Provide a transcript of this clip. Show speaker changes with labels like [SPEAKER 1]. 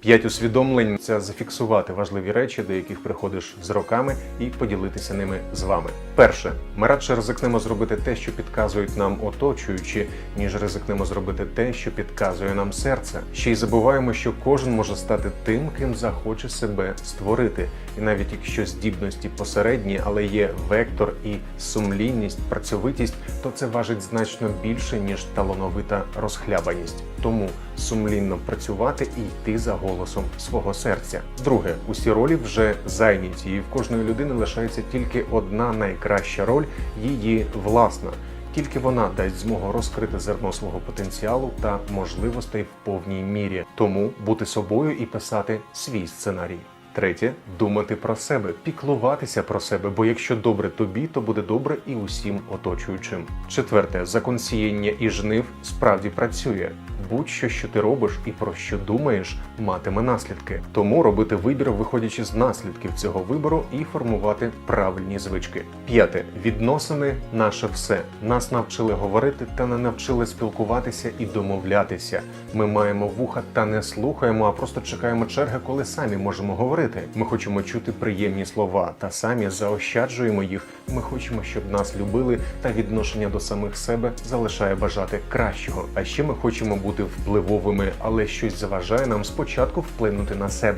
[SPEAKER 1] П'ять усвідомлень це зафіксувати важливі речі, до яких приходиш з роками, і поділитися ними з вами. Перше, ми радше ризикнемо зробити те, що підказують нам оточуючі, ніж ризикнемо зробити те, що підказує нам серце. Ще й забуваємо, що кожен може стати тим, ким захоче себе створити. І навіть якщо здібності посередні, але є вектор і сумлінність, працьовитість, то це важить значно більше ніж талановита розхлябаність. Тому сумлінно працювати і йти за голосом свого серця. Друге, усі ролі вже зайняті, і в кожної людини лишається тільки одна найкраща роль її власна. Тільки вона дасть змогу розкрити зерно свого потенціалу та можливостей в повній мірі. Тому бути собою і писати свій сценарій. Третє думати про себе, піклуватися про себе, бо якщо добре тобі, то буде добре і усім оточуючим. Четверте, закон сіяння і жнив справді працює. Будь-що, що ти робиш і про що думаєш, матиме наслідки. Тому робити вибір, виходячи з наслідків цього вибору, і формувати правильні звички. П'яте відносини наше все. Нас навчили говорити та не навчили спілкуватися і домовлятися. Ми маємо вуха та не слухаємо, а просто чекаємо черги, коли самі можемо говорити. Ми хочемо чути приємні слова та самі заощаджуємо їх. Ми хочемо, щоб нас любили, та відношення до самих себе залишає бажати кращого. А ще ми хочемо бути впливовими, але щось заважає нам спочатку вплинути на себе.